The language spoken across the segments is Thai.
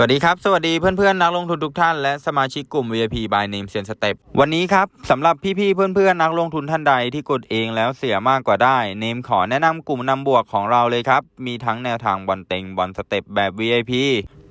สวัสดีครับ สวัสดีเพื่อนๆ นักลงทุนทุกท่านและสมาชิกกลุ่ม VIP by Name เซียนสเต็ปวันนี้ครับสำหรับพี่ๆเพื่อนๆ นักลงทุนท่านใดที่กดเองแล้วเสียมากกว่าได้เนมขอแนะนำกลุ่มนำบวกของเราเลยครับ มีทั้งแนวทางบอลเต็งบอลสเต็ปแบบ VIP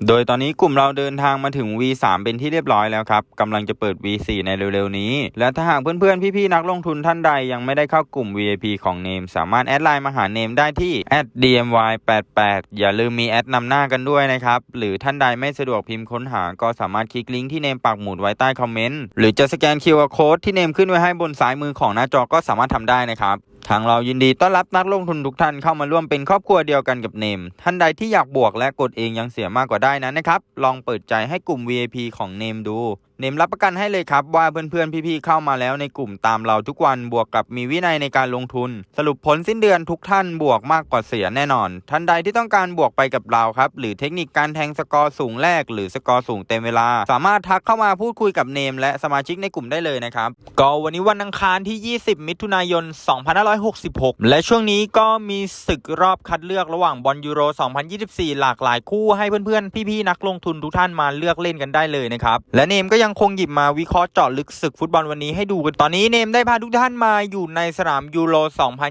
โดยตอนนี้กลุ่มเราเดินทางมาถึง V3 เป็นที่เรียบร้อยแล้วครับกำลังจะเปิด V4 ในเร็วๆนี้ และถ้าหากเพื่อนๆ พี่ๆ นักลงทุนท่านใดยังไม่ได้เข้ากลุ่ม VIP ของเนม สามารถแอดไลน์มาหาเนมได้ที่ @dmy88 อย่าลืมมีแอดนำหน้ากันด้วยนะครับ หรือท่านใดไม่สะดวกพิมพ์ค้นหา ก็สามารถคลิกลิงก์ที่เนมปักหมุดไว้ใต้คอมเมนต์หรือจะสแกน QR Code ที่เนมขึ้นไว้ให้บนซ้ายมือของหน้าจอก็สามารถทำได้นะครับ ทางเรายินดีต้อนรับนักลงทุนทุกท่านเข้ามาร่วมเป็นครอบครัวเดียวกันกับเนม ท่านใดที่อยากบวกและกดเองยังเสียมากกว่าได้นั้นนะครับ ลองเปิดใจให้กลุ่ม VIP ของเนมดู เนมรับประกันให้เลยครับว่าเพื่อนๆ พี่ๆ เข้ามาแล้วในกลุ่มตามเราทุกวันบวกกับมีวินัยในการลงทุน สรุปผลสิ้นเดือนทุกท่านบวกมากกว่าเสียแน่นอน ท่านใดที่ต้องการบวกไปกับเราครับหรือเทคนิคการแทงสกอร์สูงแรก หรือสกอร์สูงเต็มเวลา สามารถทักเข้ามาพูดคุยกับเนม และสมาชิกในกลุ่มได้เลยนะครับก็วันนี้วันอังคารที่ 20 มิถุนายน 2566 และช่วงนี้ก็มีศึกรอบคัดเลือกระหว่างบอลยูโร 2024 หลากหลายคู่ให้เพื่อนๆ พี่ๆ นักลงทุนทุกท่านมาเลือกเล่นกันได้เลยนะครับและเนมก็ยังคงหยิบมาวิเคราะห์เจาะลึกศึกฟุตบอลวันนี้ให้ดูกันตอนนี้เนมได้พาทุกท่านมาอยู่ในสนามยูโร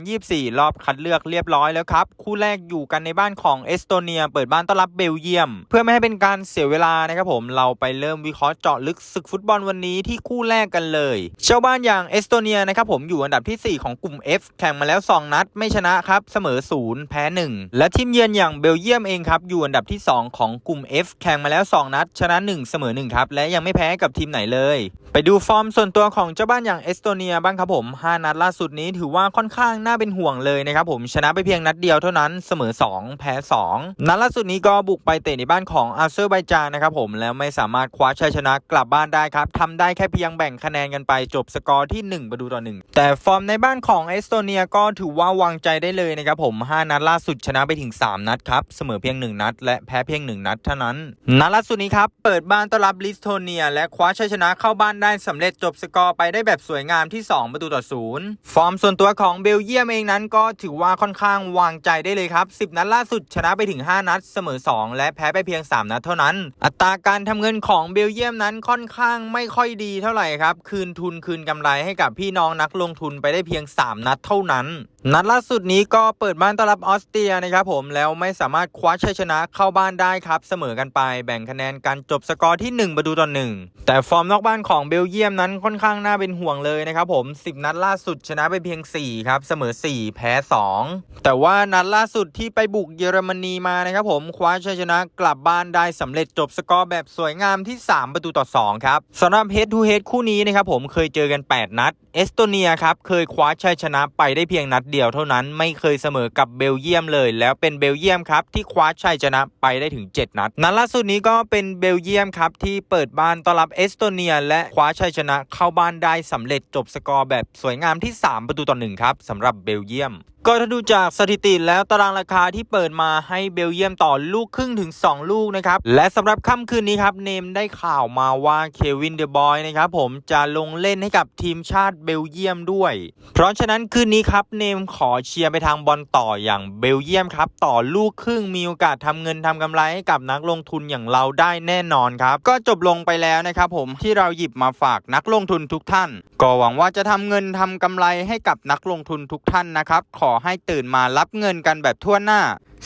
2024 รอบคัดเลือกเรียบร้อยแล้วครับ คู่แรกอยู่กันในบ้านของเอสโตเนีย เปิดบ้านต้อนรับเบลเยียม เพื่อไม่ให้เป็นการเสียเวลานะครับผมเราไปเริ่มวิเคราะห์เจาะลึกศึกฟุตบอลวันนี้ที่คู่แรกกันเลยเจ้าบ้านอย่างเอสโตเนียนะครับผมอยู่อันดับทีสี่4 ของกลุ่ม F แข่งมาแล้ว 2 นัดไม่ชนะครับเสมอ 0 แพ้ 1 และทีมเยือนอย่างเบลเยียมเองครับอยู่อันดับที่ 2 ของกลุ่ม F แข่งมาแล้ว 2 นัดชนะ 1 เสมอ 1 ครับและยังไม่แพ้กับทีมไหนเลย ไปดูฟอร์มส่วนตัวของเจ้าบ้านอย่างเอสโตเนียบ้างครับผม 5 นัดล่าสุดนี้ถือว่าค่อนข้างน่าเป็นห่วงเลยนะครับผมชนะไปเพียงนัดเดียวเท่านั้นเสมอ 2 แพ้ 2 นัดล่าสุดนี้ก็บุกไปเตะในบ้านของอาเซอร์ไบจานนะครับผมแล้วไม่สามารถคว้าชัยชนะกลับบ้านได้ครับทำได้แค่เพียงแบ่งคะแนนกันไปจบสกอร์ที่ 1 ประตูต่อ 1 แต่ฟอร์มในบ้านของเอสโตเนียก็ถือว่าวางใจได้เลยนะครับผม 5 นัดล่าสุดชนะไปถึง 3 นัดครับเสมอเพียง 1 นัด และแพ้เพียง 1 นัดเท่านั้น นัดล่าสุดนี้ครับเปิดบ้านต้อนรับลิสโทเนียและคว้าชัยชนะเข้าบ้านได้สำเร็จจบสกอร์ไปได้แบบสวยงามที่ 2 ประตูต่อศูนย์ฟอร์มส่วนตัวของเบลเยียมเองนั้นก็ถือว่าค่อนข้างวางใจได้เลยครับ 10 นัดล่าสุดชนะไปถึง 5 นัดเสมอ 2 และแพ้ไปเพียง 3 นัดเท่านั้น อัตราการทำเงินของเบลเยียมนั้นค่อนข้างไม่ค่อยดีเท่าไหร่ครับ คืนทุนคืนกำไรให้กับพี่น้องนักลงทุนไปได้เพียง 3 นัดเท่านั้น นัดล่าสุดนี้ก็เปิดบ้านต้อนรับออสเตรียนะครับผมแล้วไม่สามารถคว้าชัยชนะเข้าบ้านได้ครับ เสมอกันไปแบ่งคะแนนกันจบสกอร์ที่ 1 ประตูต่อ 1 แต่ฟอร์มนอกบ้านของเบลเยียมนั้นค่อนข้างน่าเป็นห่วงเลยนะครับผม 10 นัดล่าสุดชนะไปเพียง 4 ครับ เสมอ 4 แพ้ 2 แต่ว่านัดล่าสุดที่ไปบุกเยอรมนีมานะครับผมคว้าชัยชนะกลับบ้านได้สำเร็จจบสกอร์แบบสวยงามที่ 3 ประตูต่อ 2 ครับสำหรับเฮดทูเฮดคู่นี้นะครับผมเคยเจอกัน 8 นัด เอสโตเนียครับเคยคว้าชัยชนะไปได้เพียงนัดเดียวเท่านั้นไม่เคยเสมอกับเบลเยียมเลย แล้วเป็นเบลเยียมครับที่คว้าชัยชนะไปได้ถึง 7 นัด นัดล่าสุดนี้ก็เป็นเบลเยียมครับที่เปิดบ้านต้อนรับเอสโตเนีย และคว้าชัยชนะเข้าบ้านได้สำเร็จจบสกอร์แบบสวยงามที่ 3 ประตูต่อหนึ่งครับสำหรับเบลเยียม ก็ถ้าดูจากสถิติแล้วตารางราคาที่เปิดมาให้เบลเยียมต่อลูกครึ่งถึง 2 ลูกนะครับ และสำหรับค่ำคืนนี้ครับ เนมได้ข่าวมาว่าเควินเดอะบอยนะครับผมจะลงเล่นให้กับทีมชาติเบลเยียมด้วย เพราะฉะนั้นคืนนี้ครับ เนมขอเชียร์ไปทางบอลต่ออย่างเบลเยียมครับ ต่อลูกครึ่งมีโอกาสทำเงินทำกำไรให้กับนักลงทุนอย่างเราได้แน่นอนครับ ก็จบลงไปแล้วนะครับผมที่เราหยิบมาฝากนักลงทุนทุกท่าน ก็หวังว่าจะทำเงินทำกำไรให้กับนักลงทุนทุกท่านนะครับขอให้ตื่นมารับเงินกันแบบทั่วหน้า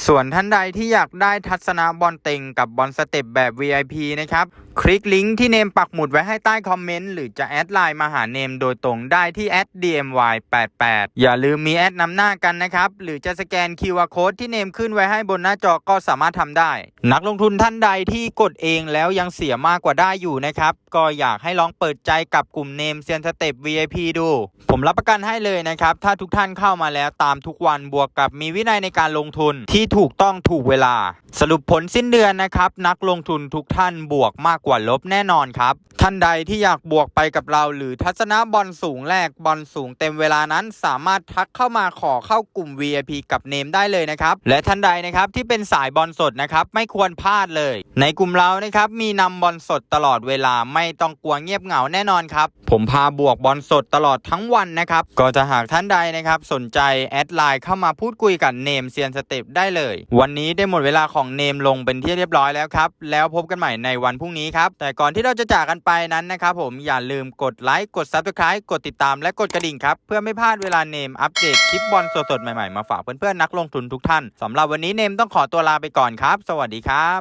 ส่วนท่านใดที่อยากได้ทัศนะบอลเต็งกับบอลสเต็ปแบบ VIP นะครับ คลิกลิงก์ที่เนมปักหมุดไว้ให้ใต้คอมเมนต์ หรือจะแอดไลน์มาหาเนมโดยตรงได้ที่ @dmy88 อย่าลืมมีแอดนำหน้ากันนะครับ หรือจะสแกน QR Code ที่เนมขึ้นไว้ให้บนหน้าจอก็สามารถทำได้ นักลงทุนท่านใดที่กดเองแล้วยังเสียมากกว่าได้อยู่นะครับ ก็อยากให้ลองเปิดใจกับกลุ่มเนมเซียนสเต็ป VIP ดู ผมรับประกันให้เลยนะครับถ้าทุกท่านเข้ามาแล้วตามทุกวันบวกกับมีวินัยในการลงทุนที่ถูกต้องถูกเวลา สรุปผลสิ้นเดือนนะครับ นักลงทุนทุกท่านบวกมากกว่าลบแน่นอนครับ ท่านใดที่อยากบวกไปกับเรา หรือทัศนะบอลสูงแรกบอลสูงเต็มเวลานั้นสามารถทักเข้ามาขอเข้ากลุ่ม VIP กับเนมได้เลยนะครับ และท่านใดนะครับที่เป็นสายบอลสดนะครับไม่ควรพลาดเลย ในกลุ่มเรานะครับมีนำบอลสดตลอดเวลาไม่ต้องกลัวเงียบเหงาแน่นอนครับผมพาบวกบอลสดตลอดทั้งวันนะครับก็จะหากท่านใดนะครับสนใจแอดไลน์เข้ามาพูดคุยกับเนมเซียนสเต็ปได้เลย วันนี้ได้หมดเวลาของเนมลงเป็นที่เรียบร้อยแล้วครับ แล้วพบกันใหม่ในวันพรุ่งนี้ครับ แต่ก่อนที่เราจะจากกันไปนั้นนะครับผมอย่าลืมกดไลค์กด s u b สไครต์กดติดตามและกดกระดิ่งครับ เพื่อไม่พลาดเวลาเนมอัปเดตคลิปบอลสดๆใหม่ๆมาฝากเพื่อนๆนักลงทุนทุกท่านสำหรับวันนี้เนมต้องขอตัวลาไปก่อนครับ สวัสดีครับ